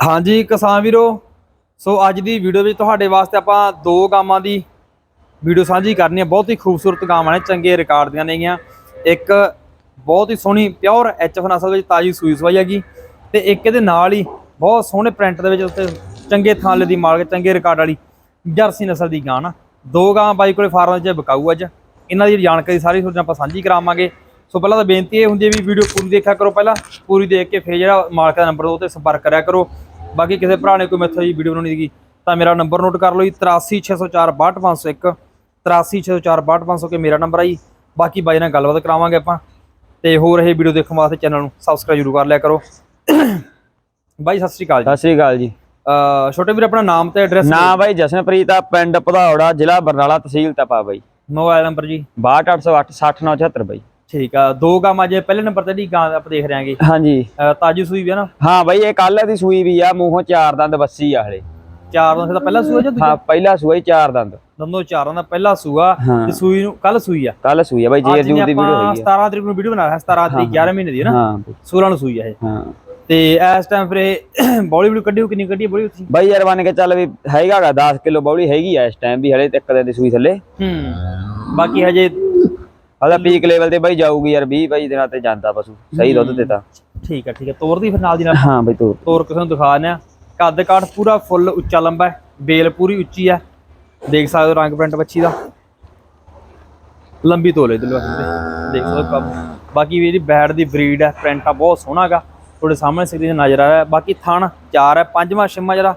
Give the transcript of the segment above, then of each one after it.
ਹਾਂਜੀ ਕਿਸਾਨ ਵੀਰੋ, ਸੋ ਅੱਜ ਦੀ ਵੀਡੀਓ ਵਿੱਚ ਤੁਹਾਡੇ ਵਾਸਤੇ ਆਪਾਂ ਦੋ ਗਾਵਾਂ ਦੀ ਵੀਡੀਓ ਸਾਂਝੀ ਕਰਨੀ ਹੈ ਬਹੁਤ ਹੀ ਖੂਬਸੂਰਤ ਗਾਵਾਂ ਨੇ, ਚੰਗੇ ਰਿਕਾਰਡ ਦੀਆਂ ਨੇਗੀਆਂ। ਇੱਕ ਬਹੁਤ ਹੀ ਸੋਹਣੀ ਪਿਓਰ ਐਚਐਫ ਨਸਲ ਵਿੱਚ ਤਾਜੀ ਸੂਈ ਸਵਾਈ ਹੈਗੀ। ਤੇ ਇੱਕ ਇਹਦੇ ਨਾਲ ਹੀ ਬਹੁਤ ਸੋਹਣੇ ਪ੍ਰਿੰਟ ਦੇ ਵਿੱਚ ਉੱਤੇ ਚੰਗੇ ਥਾਲੇ ਦੀ ਮਾਲਕ, ਚੰਗੇ ਰਿਕਾਰਡ ਵਾਲੀ ਜਰਸੀ ਨਸਲ ਦੀ ਗਾਂ ਨਾ। ਦੋ ਗਾਂ ਬਾਈ ਕੋਲੇ ਫਾਰਮ 'ਚ ਵਿਕਾਊ ਅੱਜ। ਇਹਨਾਂ ਦੀ ਜਾਣਕਾਰੀ ਸਾਰੀ ਤੁਹਾਡੇ ਆਪਾਂ ਸਾਂਝੀ ਕਰਾਵਾਂਗੇ। ਸੋ ਪਹਿਲਾਂ ਤਾਂ ਬੇਨਤੀ ਇਹ ਹੁੰਦੀ ਹੈ ਵੀ ਵੀਡੀਓ ਪੂਰੀ ਦੇਖਿਆ ਕਰੋ ਪਹਿਲਾਂ। ਪੂਰੀ ਦੇਖ ਕੇ ਫਿਰ ਜਿਹੜਾ ਮਾਲਕ ਦਾ ਨੰਬਰ ਉਹ ਤੇ ਸੰਪਰਕ ਕਰਿਆ ਕਰੋ। ਬਾਕੀ ਕਿਸੇ ਭਰਾ ਨੇ ਕੋਈ ਮੈਥੋਂ ਜੀ ਵੀਡੀਓ ਬਣਾਉਣੀ ਸੀਗੀ ਤਾਂ ਮੇਰਾ ਨੰਬਰ ਨੋਟ ਕਰ ਲਓ ਜੀ 8360462501 8360462501 ਕੇ ਮੇਰਾ ਨੰਬਰ ਆ ਜੀ। ਬਾਕੀ ਬਾਈ ਨਾਲ ਗੱਲਬਾਤ ਕਰਾਵਾਂਗੇ ਆਪਾਂ ਤੇ ਹੋਰ ਇਹ ਵੀਡੀਓ ਦੇਖਣ ਵਾਸਤੇ ਚੈਨਲ ਨੂੰ ਸਬਸਕ੍ਰਾਈਬ ਜ਼ਰੂਰ ਕਰ ਲਿਆ ਕਰੋ। ਬਾਈ ਸਤਿ ਸ਼੍ਰੀ ਅਕਾਲ ਜੀ। ਸਤਿ ਸ੍ਰੀ ਅਕਾਲ ਜੀ। ਛੋਟੇ ਵੀਰ ਆਪਣਾ ਨਾਮ ਤੇ ਐਡਰੈਸ ਨਾ ਬਾਈ ਜਸ਼ਨਪ੍ਰੀਤ ਆ ਪਿੰਡ ਭਦੌੜਾ ਜ਼ਿਲ੍ਹਾ ਬਰਨਾਲਾ ਤਹਿਸੀਲ ਤਪਾ ਬਾਈ। ਮੋਬਾਈਲ ਨੰਬਰ ਜੀ। 62808 60974 ਬਾਈ। ਠੀਕ ਆ ਦੋ ਗਾਵਾਂ ਜੇ ਪਹਿਲੇ ਨੰਬਰ ਤੇ ਜਿਹੜੀ ਗਾਂ ਆਪਾਂ ਦੇਖ ਰਹੇ ਹਾਂਜੀ। ਤਾਜੀ ਸੂਈ ਵੀ ਆ ਨਾ? ਹਾਂ ਬਾਈ ਇਹ ਕੱਲ ਦੀ ਸੂਈ ਵੀ ਆ ਮੂੰਹੋਂ ਚਾਰ ਦੰਦ ਵੱਸੀ ਆ ਹਲੇ। ਚਾਰ ਦਾ ਤਾਂ ਪਹਿਲਾ ਸੂਆ ਜਾਂ ਦੂਜਾ? ਹਾਂ ਪਹਿਲਾ ਸੂਈ ਚਾਰ ਦੰਦ। ਦੋਨੋਂ ਚਾਰਾਂ ਦਾ ਪਹਿਲਾ ਸੂਆ ਹਾਂ। ਤੇ ਸੂਈ ਨੂੰ ਕੱਲ ਸੂਈ ਆ। ਕੱਲ ਸੂਈ ਆ ਬਾਈ ਜੇਰ ਅੱਜ ਜੂਰ ਨੇ ਦੀ ਵੀਡੀਓ ਹੈਗੀ ਆ। 17 ਤਰੀਕ ਨੂੰ ਵੀਡੀਓ ਬਣਾ ਰਿਹਾ 17 ਤਰੀਕ 11 ਮਹੀਨੇ ਦੀ ਹੈ ਨਾ। ਹਾਂ। ਬਾਈ, 16 ਨੂੰ ਸੂਈ ਆ ਇਹ। ਹਾਂ। ਤੇ ਇਸ ਟਾਈਮ ਫਿਰ ਇਹ ਬੋਲੀ ਵੀਡੀਓ ਕੱਢੀ ਹੋਈ ਕਿੰਨੀ ਕੱਢੀ ਬੋਲੀ ਤੁਸੀਂ? ਬਾਈ ਯਾਰ ਬਣ ਕੇ ਚੱਲ ਵੀ ਹੈਗਾਗਾ 10 ਕਿਲੋ ਬੌਲੀ ਹੈਗੀ ਆ ਇਸ ਟਾਈਮ ਵੀ ਹਲੇ ਤੱਕ ਦੀ ਸੂਈ ਥੱਲੇ। ਹੂੰ। ਬਾਕੀ ਹਜੇ ਹਲਾ ਪੀਕ ਲੈਵਲ ਤੇ ਬਾਈ ਜਾਊਗੀ ਯਾਰ 20 22 ਦਿਨਾਂ ਤੇ ਜਾਂਦਾ ਪਸ਼ੂ ਸਹੀ ਦੁੱਧ ਦਿੱਤਾ। ਠੀਕ ਆ ਠੀਕ ਆ। ਤੋਰ ਦੀ ਫਿਰ ਨਾਲ ਦੀ ਨਾਲ। ਹਾਂ ਬਾਈ ਤੋਰ। ਤੋਰ ਕਿਸੇ ਨੂੰ ਦਿਖਾ ਦਿੰਦੇ ਆ। ਕੱਦ ਕਾਠ ਪੂਰਾ ਫੁੱਲ ਉੱਚਾ ਲੰਬਾ ਹੈ ਬੇਲ ਪੂਰੀ ਉੱਚੀ ਹੈ। ਦੇਖ ਸਕਦੇ ਹੋ ਰੰਗ ਪ੍ਰਿੰਟ ਬੱਚੀ ਦਾ। ਲੰਬੀ ਤੋਲੇ ਦਿਲ ਵਾਸਤੇ। ਦੇਖ ਸਕਦੇ ਹੋ ਬਾਕੀ ਵੀ ਇਹਦੀ ਬੈੜ ਦੀ ਬਰੀਡ ਹੈ ਪ੍ਰਿੰਟ ਆ ਬਹੁਤ ਸੋਹਣਾ ਹੈਗਾ। ਤੁਹਾਡੇ ਸਾਹਮਣੇ ਸਕਰੀਨ ਨਜ਼ਰ ਆ ਰਿਹਾ ਹੈ। ਬਾਕੀ ਥਣ ਚਾਰ ਹੈ ਪੰਜਵਾਂ ਛੇਵਾਂ ਜਿਹੜਾ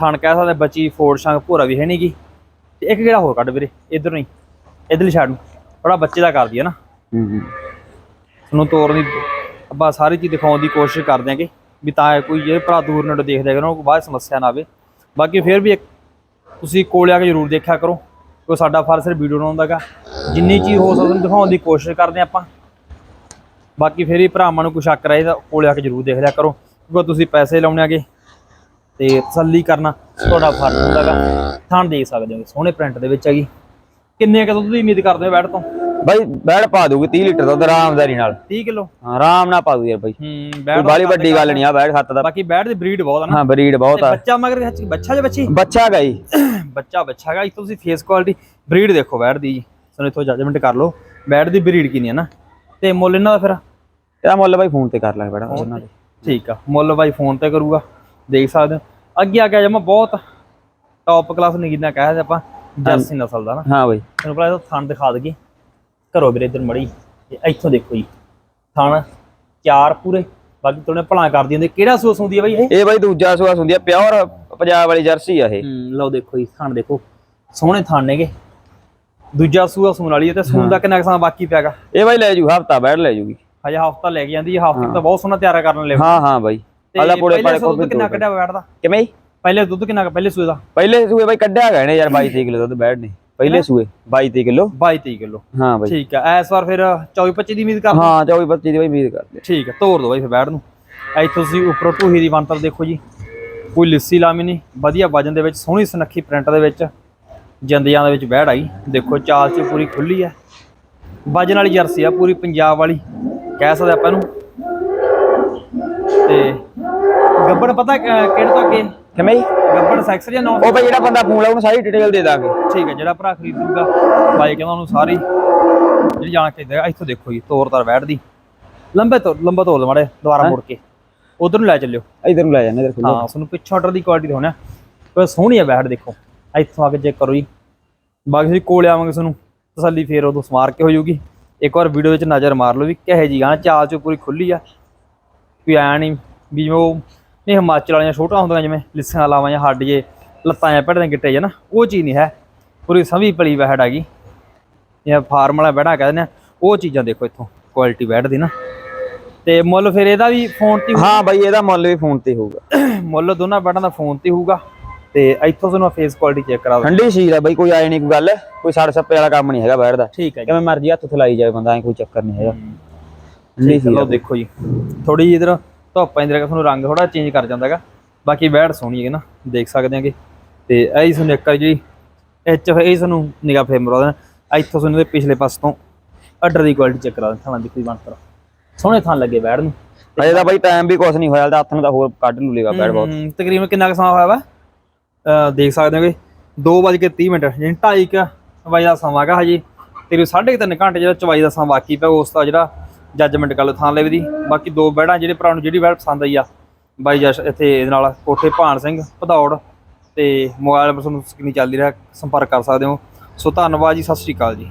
ਥਣ ਕਹਿ ਸਕਦੇ ਬੱਚੀ ਫੋੜ ਸ਼ੰਗ ਭੋਰਾ ਵੀ ਹੈ ਨਹੀਂਗੀ ਤੇ ਇੱਕ ਕਿਹੜਾ ਹੋਰ ਕੱਢ ਵੀਰੇ? ਇਧਰ ਨਹੀਂ ਇਧਰਲੀ ਸਾਈਡ ਨੂੰ। ਥੋੜਾ ਬੱਚੇ ਦਾ ਕਰਦੀ ਹੈ ਨਾ। ਹੂੰ ਹੂੰ। ਤੁਹਾਨੂੰ ਤੋਰਨ ਦੀ ਆਪਾਂ ਸਾਰੀ ਚੀਜ਼ ਦਿਖਾਉਣ ਦੀ ਕੋਸ਼ਿਸ਼ ਕਰਦੇ ਆਂਗੇ ਵੀ ਤਾਂ ਕੋਈ ਜਿਹੜੇ ਭਰਾ ਦੂਰ ਨੇੜੇ ਦੇਖਦੇ ਹੈਗੇ ਉਹਨਾਂ ਨੂੰ ਕੋਈ ਬਾਅਦ ਸਮੱਸਿਆ ਨਾ ਆਵੇ। ਬਾਕੀ ਫਿਰ ਵੀ ਇੱਕ ਤੁਸੀਂ ਕੋਲੇ ਆ ਕੇ ਜ਼ਰੂਰ ਦੇਖਿਆ ਕਰੋ ਕੋਈ ਸਾਡਾ ਫਰਜ਼ ਸਿਰ ਵੀਡੀਓ ਬਣਾਉਣ ਦਾਗਾ ਜਿੰਨੀ ਚੀਜ਼ ਹੋ ਸਕਦੀ ਦਿਖਾਉਣ ਦੀ ਕੋਸ਼ਿਸ਼ ਕਰਦੇ ਆਪਾਂ। ਬਾਕੀ ਫਿਰ ਵੀ ਭਰਾਵਾਂ ਨੂੰ ਕੋਈ ਸ਼ੱਕ ਰਹੇ ਤਾਂ ਕੋਲੇ ਆ ਕੇ ਜ਼ਰੂਰ ਦੇਖ ਲਿਆ ਕਰੋ ਕਿਉਂਕਿ ਤੁਸੀਂ ਪੈਸੇ ਲਾਉਣੇ ਆਗੇ ਤੇ ਤਸੱਲੀ ਕਰਨਾ ਤੁਹਾਡਾ ਫਰਜ਼ ਹੁੰਦਾਗਾ ਥਾਂ ਦੇਖ ਸਕਦੇ ਹੋ ਸੋਹਣੇ ਪ੍ਰਿੰਟ ਦੇ ਵਿੱਚ ਹੈਗੀ ਕਿੰਨੇ ਕੁ ਦੁੱਧ ਦੀ ਉਮੀਦ ਕਰਦੇ ਹੋ ਬੈਠ ਤੋਂ? ਬਾਈ ਬੈੜ ਪਾ ਦੂਗੀ 30 ਲੀਟਰ ਦੁੱਧ ਆਰਾਮਦਾਰੀ ਨਾਲ। 30 ਕਿਲੋ? ਹਾਂ, ਆਰਾਮ ਨਾਲ ਪਾ ਦੂ ਯਾਰ ਬਾਈ। ਹੂੰ ਬਾਲੀ ਵੱਡੀ ਗੱਲ ਨਹੀਂ ਆ ਬੈੜ ਖੱਤ ਦਾ। ਬਾਕੀ ਬੈਠ ਦੀ ਬਰੀਡ ਬਹੁਤ ਆ ਨਾ। ਹਾਂ ਬਰੀਡ ਬਹੁਤ ਆ। ਬੱਚਾ ਮਗਰ ਬੱਚਾ ਜਾਂ ਬੱਚੀ? ਬੱਚਾ ਗਈ ਬੱਚਾ ਬੱਚਾ ਇੱਕ ਤੁਸੀਂ ਫੇਸ ਕੁਆਲਿਟੀ ਬਰੀਡ ਦੇਖੋ ਬੈਠ ਦੀ ਜੀ। ਸਾਨੂੰ ਇਥੋਂ ਜਜਮੈਂਟ ਕਰ ਲਓ। ਬੈਠ ਦੀ ਬਰੀਡ ਕਿੰਨੀ ਹੈ ਨਾ। ਤੇ ਮੁੱਲ ਇਹਨਾਂ ਦਾ ਫਿਰ? ਇਹਦਾ ਮੁੱਲ ਬਾਈ ਫੋਨ ਤੇ ਕਰ ਲਾਂਗੇ ਬੜਾ ਉਹਨਾਂ ਦੇ। ਠੀਕ ਆ। ਮੁੱਲ ਬਾਈ ਫੋਨ ਤੇ ਕਰੂਗਾ। ਦੇਖ ਸਕਦੇ ਅੱਗੇ ਆ ਗਿਆ ਜਮਾ ਬਹੁਤ ਟੌਪ ਕਲਾਸ ਨਗੀਨਾ ਕਹਿ ਸਕਦੇ ਆਪਾਂ। ਜਰਸੀ ਨਸਲ ਦਾ ਨਾ। ਹਾਂ ਬਾਈ। ਤੁਹਾਨੂੰ ਪਹਿਲਾਂ ਥਣ ਦਿਖਾ ਦਈਏ। ਘਰੋਂ ਵੀਰੇ ਇੱਧਰ ਮੜੀ ਤੇ ਇੱਥੋਂ ਦੇਖੋ ਜੀ ਥਣ ਚਾਰ ਪੂਰੇ। ਬਾਕੀ ਤੁਹਾਡੇ ਭਲਾ ਕਰਦੀ ਹੁੰਦੀ ਕਿਹੜਾ ਸੂਸ ਹੁੰਦੀ ਹੈ ਬਾਈ ਇਹ? ਇਹ ਬਾਈ ਦੂਜਾ ਸੂਆ ਹੁੰਦੀ ਆ ਪਿਓਰ ਪੰਜਾਬ ਵਾਲੀ ਜਰਸੀ ਆ ਇਹ। ਲਓ ਦੇਖੋ ਜੀ ਥਣ ਦੇਖੋ ਸੋਹਣੇ ਥਣ ਨੇਗੇ। ਦੂਜਾ ਸੂਆ ਸੂਣ ਵਾਲੀ ਹੈ ਤੇ ਸੂਣ ਦਾ ਕਿੰਨਾ ਕੁ ਸਮਾਂ ਬਾਕੀ ਪਿਆਗਾ ਇਹ ਬਾਈ ਲੈ ਜੂ ਹਫਤਾ ਬੈੜ ਲੈ ਜੂਗੀ। ਹਜੇ ਹਫਤਾ ਲੈ ਕੇ ਜਾਂਦੀ ਹੈ ਹਫ਼ਤੇ ਤਾਂ ਬਹੁਤ ਸੋਹਣਾ ਤਿਆਰ ਕਰਨ ਲੈ ਹਾਂ। ਹਾਂ ਬਾਈ। ਆਲਾ ਪੂਰੇ ਪਾੜੇ ਕੋਲ ਦੁੱਧ ਕਿੰਨਾ ਕੱਢਿਆ ਬੈਠਦਾ? ਕਿਵੇਂ? ਜੀ? ਪਹਿਲੇ ਦੁੱਧ ਕਿੰਨਾ ਕੁ ਪਹਿਲੇ ਸੂਏ ਦਾ? ਪਹਿਲੇ ਸੂਏ ਬਾਈ ਕੱਢਿਆ ਗਏ ਨੇ ਯਾਰ 22 30 ਕਿਲੋ ਦੁੱਧ ਬੈੜ ਨੇ ਪਹਿਲੇ ਸੂਏ 22 30 ਕਿਲੋ। 22 23 ਕਿਲੋ। ਹਾਂ ਬਾਈ। ਠੀਕ ਆ ਇਸ ਵਾਰ ਫਿਰ 24 25 ਦੀ ਉਮੀਦ ਕਰ ਹਾਂ 24 25 ਦੀ ਬਾਈ ਉਮੀਦ ਕਰਦੇ ਠੀਕ ਆ ਤੋਰ ਦੋ ਬਾਈ ਫਿਰ ਬੈਠ ਨੂੰ। ਇੱਥੋਂ ਤੁਸੀਂ ਉੱਪਰੋਂ ਢੂਹੀ ਦੀ ਬੰਤਰ ਦੇਖੋ ਜੀ। ਕੋਈ ਲਿੱਸੀ ਲਾਮੀ ਨਹੀਂ ਵਧੀਆ ਵਜਨ ਦੇ ਵਿੱਚ ਸੋਹਣੀ ਸੁਨੱਖੀ ਪ੍ਰਿੰਟ ਦੇ ਵਿੱਚ ਜਿੰਦਿਆਂ ਦੇ ਵਿੱਚ ਬੈੜ ਆਈ। ਦੇਖੋ ਚਾਲ ਚ ਪੂਰੀ ਖੁੱਲੀ ਆ। ਵਜਨ ਵਾਲੀ ਜਰਸੀ ਆ ਪੂਰੀ ਪੰਜਾਬ ਵਾਲੀ। ਕਹਿ ਸਕਦੇ ਆਪਾਂ ਇਹਨੂੰ। ਤੇ ਗੱਬੜ ਪਤਾ ਕਿਹੜੇ ਤੋਂ ਅੱਗੇ? ਕਿਵੇਂ ਜੀ? ਗੱਬੜ ਸੈਕਸ ਜਾਂ ਨੌ? ਉਹ ਬਾਈ ਜਿਹੜਾ ਬੰਦਾ ਫੋਨ ਲਾਉ ਉਹਨੂੰ ਸਾਰੀ ਡਿਟੇਲ ਦੇ ਦਾਂਗੇ। ਠੀਕ ਹੈ ਜਿਹੜਾ ਭਰਾ ਖਰੀਦੂਗਾ ਬਾਈ ਕਹਿੰਦਾ ਉਹਨੂੰ ਸਾਰੀ ਜਿਹੜੀ ਜਾਣ ਕੇ ਦੇਗਾ ਇੱਥੋਂ ਦੇਖੋ ਜੀ ਤੋਰ ਤਾਰ ਬੈਠਦੀ ਲੰਬੇ ਤੋਂ ਲੰਬਾ ਤੋਰ ਮਾੜੇ ਦੁਬਾਰਾ ਮੁੜ ਕੇ। ਉਧਰ ਨੂੰ ਲੈ ਚੱਲਿਓ। ਇਧਰ ਨੂੰ ਲੈ ਜਾਂਦੇ ਖੁੱਲ੍ਹਾ। ਹਾਂ ਤੁਹਾਨੂੰ ਪਿੱਛੋਂ ਆਰਡਰ ਦੀ ਕੁਆਲਿਟੀ ਦਿਖਾਉਣਾ। ਪਰ ਸੋਹਣੀ ਹੈ ਬੈਠ ਦੇਖੋ। ਇੱਥੋਂ ਆ ਕੇ ਚੈੱਕ ਕਰੋ ਜੀ। ਬਾਕੀ ਤੁਸੀਂ ਕੋਲੇ ਆਵਾਂਗੇ ਤੁਹਾਨੂੰ ਤਸੱਲੀ ਫੇਰ ਉਦੋਂ ਸਮਾਰ ਕੇ ਹੋ ਜਾਊਗੀ। ਇੱਕ ਵਾਰ ਵੀਡੀਓ ਵਿੱਚ ਨਜ਼ਰ ਮਾਰ ਲਓ ਵੀ ਕਿਹੇ ਜੀ ਗਾਣਾ ਚਾਲ ਚ ਪੂਰੀ ਖੁੱਲੀ ਆ। ਕੋਈ ਐ ਨਹੀਂ ਵੀ ਉਹ ਨਹੀਂ ਹਿਮਾਚਲ ਵਾਲੀਆਂ ਛੋਟਾ ਹੁੰਦੀਆਂ ਜਿਵੇਂ ਲਿੱਸੀਆਂ ਲਾਵਾਂ ਜਾਂ ਹੱਡ ਜੇ ਲੱਤਾਂ ਜਾਂ ਪੜਦੇ ਗਿੱਟੇ ਜਾਂ ਨਾ ਉਹ ਚੀਜ਼ ਨਹੀਂ ਹੈ। ਪੂਰੀ ਸਭੀ ਪਲੀ ਬੈੜ ਆ ਗਈ। ਜਾਂ ਫਾਰਮ ਵਾਲਾ ਬੈੜਾ ਕਹਿੰਦੇ ਨੇ ਉਹ ਚੀਜ਼ਾਂ ਦੇਖੋ ਇੱਥੋਂ ਕੁਆਲਿਟੀ ਬੈੜ ਦੀ ਨਾ। ਤੇ ਮੁੱਲ ਫਿਰ ਇਹਦਾ ਵੀ ਫੋਨ ਤੇ ਹੀ ਬਾਈ ਇਹਦਾ ਮੁੱਲ ਵੀ ਫੋਨ ਤੇ ਹੋਊਗਾ। ਮੁੱਲ ਦੋਨਾਂ ਬੈਟਾਂ ਦਾ ਫੋਨ ਤੇ ਹੋਊਗਾ। ਤੇ ਇੱਥੋਂ ਤੁਹਾਨੂੰ ਫੇਸ ਕੁਆਲਿਟੀ ਚੈੱਕ ਕਰਾ ਦੋ ਠੰਡੀ ਸ਼ੀਲ ਆ ਬਾਈ ਕੋਈ ਆਏ ਨਹੀਂ ਕੋਈ ਗੱਲ ਕੋਈ ਸੜ ਸੱਪੇ ਵਾਲਾ ਕੰਮ ਨਹੀਂ ਹੈਗਾ ਬੈੜ ਦਾ। ਠੀਕ ਹੈ ਜੀ। ਕਿਵੇਂ ਮਰਜ਼ੀ ਹੱਥ ਥਲਾਈ ਜਾਵੇ ਬੰਦਾ ਐ ਕੋਈ ਚੱਕਰ ਨਹੀਂ ਹੈਗਾ। ਠੰਡੀ ਲਓ ਦੇਖੋ ਜੀ। ਥੋੜੀ ਜਿਹੀ ਇਧਰ ਧੁੱਪ ਪੈਂਦੀ ਰਹੇ ਤੁਹਾਨੂੰ ਰੰਗ ਥੋੜਾ ਚੇਂਜ ਕਰ ਜਾਂਦਾਗਾ। ਬਾਕੀ ਬੈੜ ਸੋਹਣੀ ਹੈ ਨਾ ਦੇਖ ਸਕਦੇ ਆਂਗੇ ਤੇ ਇਹ ਤੁਹਾਨੂੰ ਇੱਕ ਵਾਰੀ ਜਿਹੜੀ ਐਚ ਇਹ ਤੁਹਾਨੂੰ ਨਿਗਾਹ ਫੇਰ ਮਰਵਾ ਦੇਣਾ। ਇੱਥੋਂ ਤੁਹਾਨੂੰ ਇਹਦੇ ਪਿਛਲੇ ਪਾਸੇ ਤੋਂ ਆਰਡਰ ਦੀ ਕੁਆਲਿਟੀ ਚੈੱਕ ਕਰਾ ਦੇਣਾ। ਥਾਂ ਦੇਖੋ ਜੀ ਬਣ ਕਰ ਸੋਹਣੇ ਥਾਂ ਲੱਗੇ ਬੈੜ ਨੂੰ। ਅਜੇ ਤਾਂ ਬਾਈ ਟਾਈਮ ਵੀ ਕੁਛ ਨਹੀਂ ਹੋਇਆ ਤਾਂ ਹੱਥ ਨੂੰ ਤਾਂ ਹੋਰ ਕੱਢ ਲੂ ਲੇਗਾ ਬੈੜ ਬਹੁਤ। ਤਕਰੀਬਨ ਕਿੰਨਾ ਕੁ ਸਮਾਂ ਹੋਇਆ ਵਾ? ਦੇਖ ਸਕਦੇ ਹੋਗੇ 2:30 ਮਿੰਟ ਯਾਨੀ 2:30 ਵਜੇ ਦਾ ਸਮਾਂ ਹੈਗਾ ਹਜੇ। ਤੇ 3.5 ਘੰਟੇ ਜਿਹੜਾ ਚਵਾਈ ਦਾ ਸਮਾਂ ਬਾਕੀ ਪਿਆ ਉਸ ਦਾ ਜਿਹੜਾ ਜੱਜਮੈਂਟ ਕਰ ਲਓ ਥਾਂ ਲੈਵ ਦੀ। ਬਾਕੀ ਦੋ ਬੈੜਾਂ ਜਿਹੜੇ ਭਰਾ ਨੂੰ ਜਿਹੜੀ ਬੈੜ ਪਸੰਦ ਆਈ ਆ, ਬਾਈ ਜਸ਼ ਇੱਥੇ ਇਹਦੇ ਨਾਲ, ਕੋਠੇ ਭਾਨ ਸਿੰਘ, ਭਦੌੜ ਤੇ ਮੋਬਾਈਲ ਨੰਬਰ ਤੁਹਾਨੂੰ ਸਕਰੀਨ ਚੱਲਦੀ ਰਿਹਾ, ਸੰਪਰਕ ਕਰ ਸਕਦੇ ਹੋ। ਸੋ ਧੰਨਵਾਦ ਜੀ, ਸਤਿ ਸ਼੍ਰੀ ਅਕਾਲ ਜੀ।